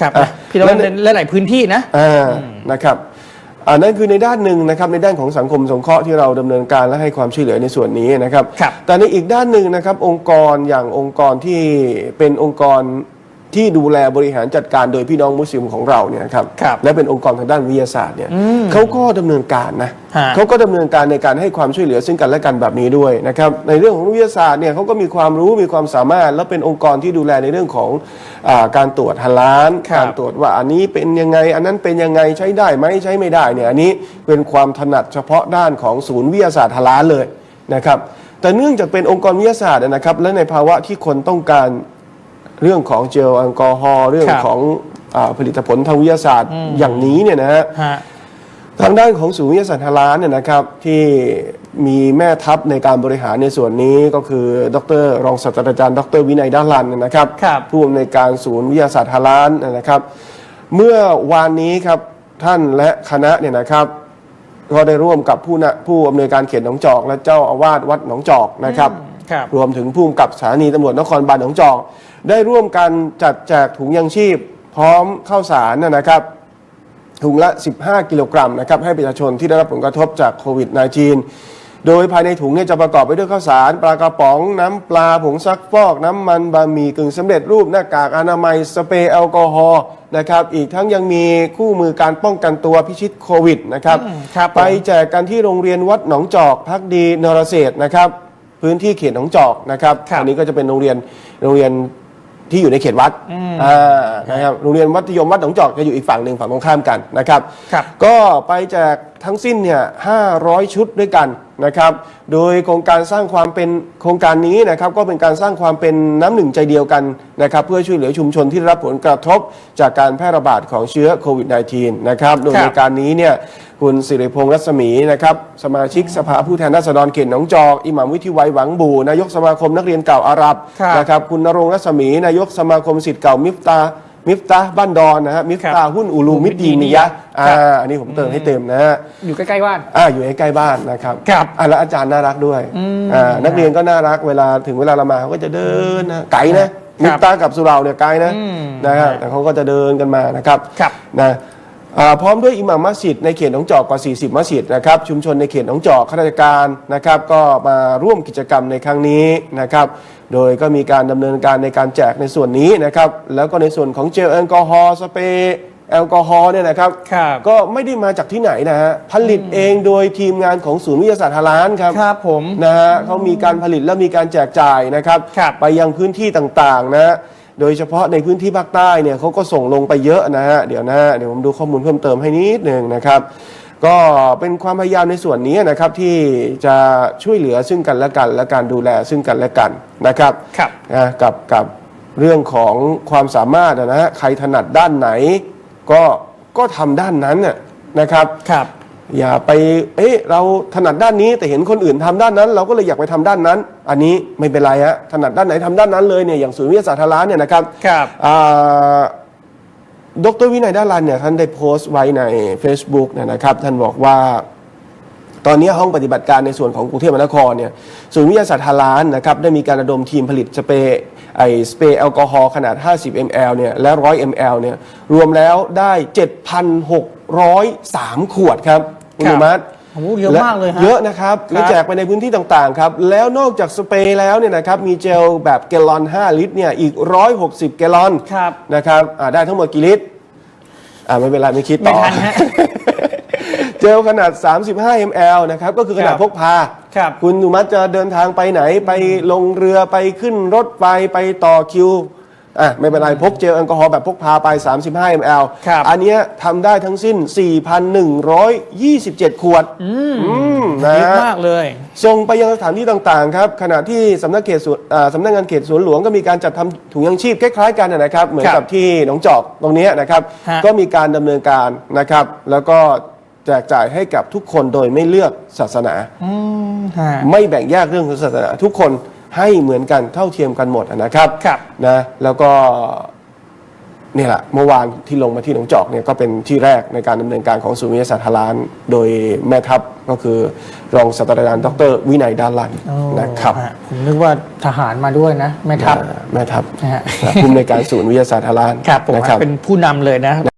ครับอะพี่น้องแล้วในหลายๆพื้นที่นะอ่านะครับอันนั้นคือในด้านหนึ่งนะครับในด้านของสังคมสงเคราะห์ที่เราดำเนินการและให้ความช่วยเหลือในส่วนนี้นะครับครับแต่ในอีกด้านหนึ่งนะครับองค์กรอย่างองค์กรที่เป็นองค์กร ที่ดูแลบริหารจัดการโดยพี่น้องมุสลิมของเราเนี่ยครับครับและเป็นองค์กรทางด้านวิทยาศาสตร์เนี่ยเขาก็ดำเนินการนะฮะเขาก็ดำเนินการในการให้ความช่วยเหลือซึ่งกันและกันแบบนี้ด้วยนะครับในเรื่องของวิทยาศาสตร์เนี่ยเขาก็มีความรู้มีความสามารถ และเป็นองค์กรที่ดูแลในเรื่องของอาการตรวจฮาลาลครับการตรวจว่าอันนี้เป็นยังไง อันนั้นเป็นยังไงใช้ได้ไหมใช้ไม่ได้เนี่ยอันนี้เป็นความถนัดเฉพาะด้านของศูนย์วิทยาศาสตร์ฮาลาลเลยนะครับแต่เนื่องจากเป็นองค์กรวิทยาศาสตร์นะครับและในภาวะที่คนต้องการ เรื่องของเจลแอลกอฮอล์เรื่องครับของอาผลิตผลทางวิทยาศาสตร์อย่างนี้เนี่ยนะฮะฮะทางด้านของศูนย์วิทยาศาสตร์ฮาลาลเนี่ยนะครับที่มีแม่ทัพในการบริหารในส่วนนี้ก็คือ ดร รองศาสตราจารย์ ดรวินัยด้านลันเนี่ยนะครับครับผู้อำนวยการศูนย์วิทยาศาสตร์ฮาลาลนะครับ เมื่อวานนี้ครับท่านและคณะเนี่ยนะครับ ก็ได้ร่วมกับผู้นะผู้อำนวยการเขตหนองจอก และเจ้าอาวาสวัดหนองจอกนะครับ ครับ รวมถึงผู้กำกับสถานีตำรวจนครบาลหนองจอกได้ร่วมกันจัดแจกถุงยังชีพ พร้อมข้าวสารนะนะครับ ถุงละ 15 กิโลกรัมนะครับให้ประชาชนที่ได้รับผลกระทบจากโควิด -19 โดยภายในถุงเนี่ยจะประกอบไปด้วยข้าวสาร ปลากระป๋อง น้ำปลาผงซักฟอก น้ำมันบะหมี่กึ่งสำเร็จรูปหน้ากากอนามัยสเปรย์แอลกอฮอล์นะครับ อีกทั้งยังมีคู่มือการป้องกันตัวพิชิตโควิดนะครับ อืมครับผม ไปแจกกันที่โรงเรียนวัดหนองจอกพักดีนรเศรษฐ์นะครับ พื้นที่เขตหนองจอกนะครับครับอันนี้ก็จะเป็นโรงเรียนโรงเรียนที่อยู่ในเขตวัดอ่า นะครับโรงเรียนมัธยมวัดหนองจอกจะอยู่อีกฝั่งหนึ่งฝั่งตรงข้ามกันนะครับครับ ก็ไปแจกทั้งสิ้นเนี่ย500 ชุดด้วยกันนะครับ โดยโครงการสร้างความเป็นโครงการนี้นะครับก็เป็นการสร้างความเป็นน้ำหนึ่งใจเดียวกันนะครับเพื่อช่วยเหลือชุมชนที่ได้รับผลกระทบจากการแพร่ระบาดของเชื้อโควิด -19 นะครับโดยครับในการนี้เนี่ยคุณสิริพงษ์รัศมีนะครับสมาชิกสภาผู้แทนราษฎรเขตหนองจอกอิหม่ามวิทิไวยหวังบูนายกสมาคมนักเรียนเก่าอาหรับครับ นะครับคุณนรงค์รัศมีนายกสมาคมสิทธิ์เก่ามิฟตา มิฟตาบ้านดอนนะฮะมิฟตาหุ้นอูลูมิดดีนิยะอ่าอันนี้ผมเติมให้เต็มนะฮะอยู่ใกล้ๆบ้าน อ่าอยู่ใกล้ๆบ้านนะครับครับอ่าแล้วอาจารย์น่ารักด้วยอ่านักเรียนก็น่ารักเวลาถึงเวลาละหมาดเขาก็จะเดินนะไกลนะมิฟตากับสุเหราเนี่ยไกลนะอืมนะฮะแต่เขาก็จะเดินกันมานะครับครับนะอ่า พร้อมด้วยอิหม่ามมัสยิดในเขตหนองจอกกว่า 40 มัสยิดนะครับชุมชนในเขตหนองจอกข้าราชการนะครับก็มาร่วมกิจกรรมในครั้งนี้นะครับโดยก็มีการดำเนินการในการแจกในส่วนนี้นะครับแล้วก็ในส่วนของเจลแอลกอฮอล์สเปรย์แอลกอฮอล์เนี่ยนะครับครับก็ไม่ได้มาจากที่ไหนนะฮะผลิตเองโดยทีมงานของศูนย์วิทยาศาสตร์ฮาลานครับครับผมนะฮะเขามีการผลิตและมีการแจกจ่ายนะครับครับไปยังพื้นที่ต่างๆนะฮะ โดยเฉพาะในพื้นที่ภาคใต้เนี่ยเขาก็ส่งลงไปเยอะนะฮะเดี๋ยวนะฮะเดี๋ยวผมดูข้อมูลเพิ่มเติมให้นิดหนึ่งนะครับก็เป็นความพยายามในส่วนนี้นะครับที่จะช่วยเหลือซึ่งกันและกัน และการดูแลซึ่งกันและกันนะครับครับนะกับกับเรื่องของความสามารถนะฮะใครถนัดด้านไหน ก็ก็ทำด้านนั้นน่ะนะครับครับ อย่าไป เอ๊ะ เราถนัดด้านนี้แต่เห็นคนอื่นทำด้านนั้น เราก็เลยอยากไปทำด้านนั้น อันนี้ไม่เป็นไรฮะถนัดด้านไหนทำด้านนั้นเลยเนี่ยอย่างศูนย์วิทยาศาสตร์ทาร้านเนี่ยนะครับครับอ่าดรวินัยด้านลันเนี่ยท่านได้โพสต์ไว้ใน Facebook เนยนะครับ ท่านบอกว่า ตอนนี้ห้องปฏิบัติการในส่วนของกรุงเทพมหานครเนี่ยศูนย์วิทยาศาสตร์ฮาลานนะครับได้มีการระดมทีมผลิตสเปรย์ไอสเปรย์แอลกอฮอล์ขนาด 50 ml เนี่ยและ 100 ml เนี่ยรวมแล้วได้ 7,603 ขวดครับ คุณครับ อนุมัติ โอ้โหเยอะมากเลยฮะ เยอะนะครับและแจกไปในพื้นที่ต่างๆครับ แล้วนอกจากสเปรย์แล้วเนี่ยนะครับ มีเจลแบบแกลลอน 5 ลิตรเนี่ยอีก 160 แกลลอนครับ นะครับอ่าได้ทั้งหมดกี่ลิตร อ่าไม่เป็นไรไม่คิดไม่ต่อทันฮะ เจลขนาด 35 ml นะครับ ก็คือขนาดครับพกพาครับคุณอนุมัติจะเดินทางไปไหน ไปลงเรือไปขึ้นรถไฟไปต่อคิว อะไม่เป็นไรพกเจลแอลกอฮอล์แบบพกพาไป 35 ml ครับอันเนี้ยทำได้ทั้งสิ้น 4,127 ขวด อืมนะเยอะมากเลย ส่งไปยังสถานที่ต่างๆครับ ขณะที่สำนักเขตสวนอ่าสำนักงานเขตสวนหลวงก็มีการจัดทำถุงยังชีพคล้ายๆกันนะครับ เหมือนครับกับที่หนองจอกตรงเนี้ยนะครับ ฮะ ก็มีการดำเนินการนะครับ แล้วก็แจกจ่ายให้กับทุกคนโดยไม่เลือกศาสนา อืมฮะ ไม่แบ่งแยกเรื่องของศาสนา ทุกคน ให้เหมือนกันเท่าเทียมกันหมดนะครับครับนะแล้วก็นี่แหละเมื่อวานที่ลงมาที่หนองจอกเนี่ยก็เป็นที่แรกในการดำเนินการของศูนย์วิทยาศาสตร์ฮาลาน โดยแม่ทัพก็คือรองศาสตราจารย์ดร วินัยดาลันโอ้นะครับฮะผมนึกว่าทหารมาด้วยนะแม่ทัพอ่าแม่ทัพนะฮะผู้อำนวยการศูนย์วิทยาศาสตร์ฮาลานครับผมนะครับเป็นผู้นำเลยนะ